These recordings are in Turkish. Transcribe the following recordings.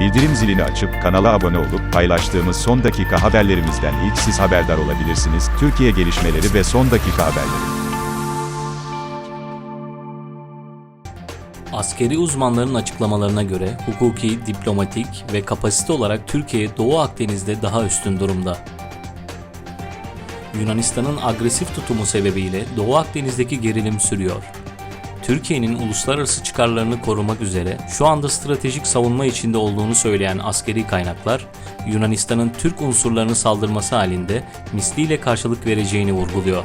Bildirim zilini açıp kanala abone olup paylaştığımız son dakika haberlerimizden ilk siz haberdar olabilirsiniz. Türkiye gelişmeleri ve son dakika haberleri. Askeri uzmanların açıklamalarına göre hukuki, diplomatik ve kapasite olarak Türkiye Doğu Akdeniz'de daha üstün durumda. Yunanistan'ın agresif tutumu sebebiyle Doğu Akdeniz'deki gerilim sürüyor. Türkiye'nin uluslararası çıkarlarını korumak üzere şu anda stratejik savunma içinde olduğunu söyleyen askeri kaynaklar, Yunanistan'ın Türk unsurlarını saldırması halinde misliyle karşılık vereceğini vurguluyor.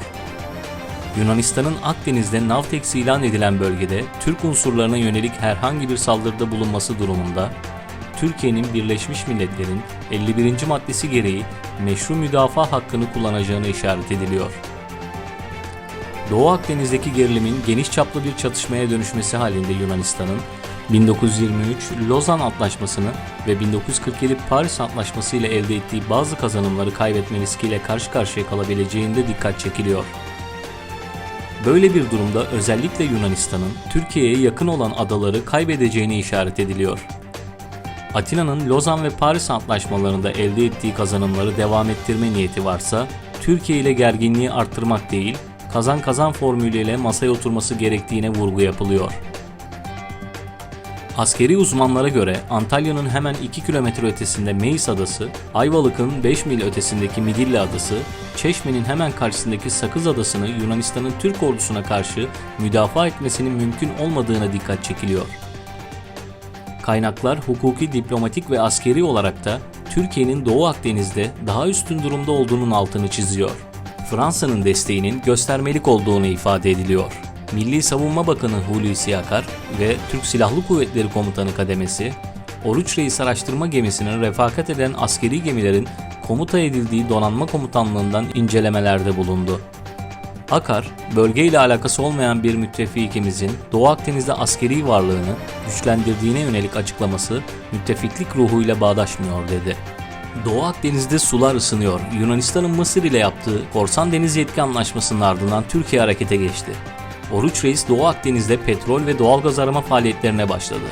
Yunanistan'ın Akdeniz'de Navtex ilan edilen bölgede Türk unsurlarına yönelik herhangi bir saldırıda bulunması durumunda Türkiye'nin Birleşmiş Milletler'in 51. maddesi gereği meşru müdafaa hakkını kullanacağını işaret ediliyor. Doğu Akdeniz'deki gerilimin geniş çaplı bir çatışmaya dönüşmesi halinde Yunanistan'ın 1923 Lozan Antlaşması'nı ve 1947 Paris Antlaşması ile elde ettiği bazı kazanımları kaybetme riskiyle karşı karşıya kalabileceğinde dikkat çekiliyor. Böyle bir durumda özellikle Yunanistan'ın Türkiye'ye yakın olan adaları kaybedeceğini işaret ediliyor. Atina'nın Lozan ve Paris antlaşmalarında elde ettiği kazanımları devam ettirme niyeti varsa, Türkiye ile gerginliği arttırmak değil, kazan kazan formülüyle masaya oturması gerektiğine vurgu yapılıyor. Askeri uzmanlara göre Antalya'nın hemen 2 kilometre ötesinde Meis Adası, Ayvalık'ın 5 mil ötesindeki Midilli Adası, Çeşme'nin hemen karşısındaki Sakız Adası'nı Yunanistan'ın Türk ordusuna karşı müdafaa etmesinin mümkün olmadığına dikkat çekiliyor. Kaynaklar hukuki, diplomatik ve askeri olarak da Türkiye'nin Doğu Akdeniz'de daha üstün durumda olduğunun altını çiziyor. Fransa'nın desteğinin göstermelik olduğunu ifade ediliyor. Milli Savunma Bakanı Hulusi Akar ve Türk Silahlı Kuvvetleri Komutanı kademesi, Oruç Reis araştırma gemisinin refakat eden askeri gemilerin komuta edildiği donanma komutanlığından incelemelerde bulundu. Akar, bölgeyle alakası olmayan bir müttefikimizin Doğu Akdeniz'de askeri varlığını güçlendirdiğine yönelik açıklaması müttefiklik ruhuyla bağdaşmıyor dedi. Doğu Akdeniz'de sular ısınıyor. Yunanistan'ın Mısır ile yaptığı Korsan Deniz Yetki Anlaşması'nın ardından Türkiye harekete geçti. Oruç Reis Doğu Akdeniz'de petrol ve doğalgaz arama faaliyetlerine başladı.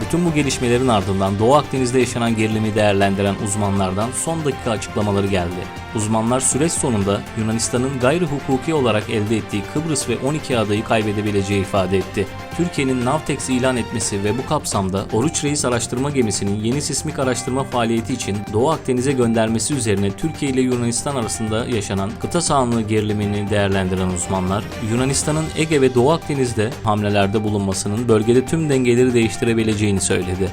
Bütün bu gelişmelerin ardından Doğu Akdeniz'de yaşanan gerilimi değerlendiren uzmanlardan son dakika açıklamaları geldi. Uzmanlar süreç sonunda Yunanistan'ın gayri hukuki olarak elde ettiği Kıbrıs ve 12 adayı kaybedebileceği ifade etti. Türkiye'nin Navtex ilan etmesi ve bu kapsamda Oruç Reis araştırma gemisinin yeni sismik araştırma faaliyeti için Doğu Akdeniz'e göndermesi üzerine Türkiye ile Yunanistan arasında yaşanan kıta sahanlığı gerilimini değerlendiren uzmanlar, Yunanistan'ın Ege ve Doğu Akdeniz'de hamlelerde bulunmasının bölgede tüm dengeleri değiştirebileceğini söyledi.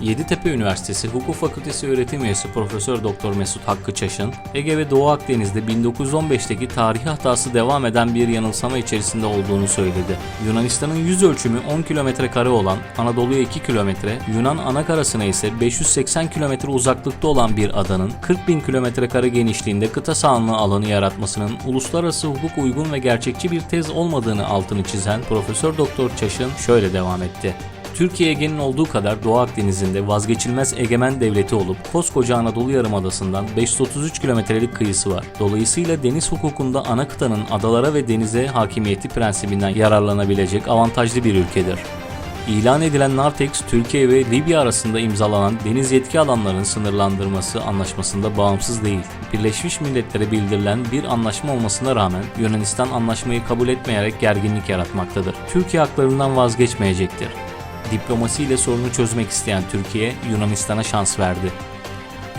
Yeditepe Üniversitesi Hukuk Fakültesi öğretim üyesi Profesör Doktor Mesut Hakkı Çaş'ın Ege ve Doğu Akdeniz'de 1915'teki tarihi hatası devam eden bir yanılsama içerisinde olduğunu söyledi. Yunanistan'ın yüz ölçümü 10 kilometre kare olan Anadolu'ya 2 kilometre, Yunan anakarasına ise 580 kilometre uzaklıkta olan bir adanın 40 bin kilometre kare genişliğinde kıta sahanlığı alanı yaratmasının uluslararası hukuk uygun ve gerçekçi bir tez olmadığını altını çizen Profesör Doktor Çaş'ın şöyle devam etti. Türkiye Ege'nin olduğu kadar Doğu Akdeniz'inde vazgeçilmez egemen devleti olup koskoca Anadolu Yarımadası'ndan 533 kilometrelik kıyısı var. Dolayısıyla deniz hukukunda ana kıtanın adalara ve denize hakimiyeti prensibinden yararlanabilecek avantajlı bir ülkedir. İlan edilen Nartex, Türkiye ve Libya arasında imzalanan deniz yetki alanlarının sınırlandırması anlaşmasında bağımsız değil. Birleşmiş Milletler'e bildirilen bir anlaşma olmasına rağmen Yunanistan anlaşmayı kabul etmeyerek gerginlik yaratmaktadır. Türkiye haklarından vazgeçmeyecektir. Diplomasiyle sorunu çözmek isteyen Türkiye, Yunanistan'a şans verdi.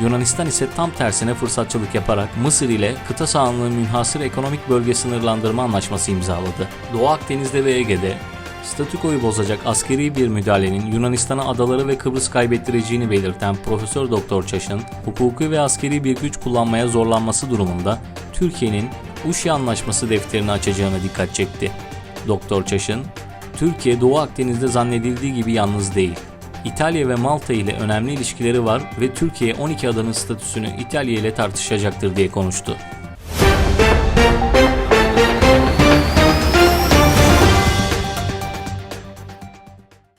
Yunanistan ise tam tersine fırsatçılık yaparak Mısır ile kıta sahanlığı münhasır ekonomik bölge sınırlandırma anlaşması imzaladı. Doğu Akdeniz'de ve Ege'de statükoyu bozacak askeri bir müdahalenin Yunanistan'a adaları ve Kıbrıs kaybettireceğini belirten Profesör Doktor Çaş'ın hukuki ve askeri bir güç kullanmaya zorlanması durumunda Türkiye'nin Uşi Anlaşması defterini açacağına dikkat çekti. Doktor Çaş'ın Türkiye Doğu Akdeniz'de zannedildiği gibi yalnız değil. İtalya ve Malta ile önemli ilişkileri var ve Türkiye 12 adanın statüsünü İtalya ile tartışacaktır diye konuştu.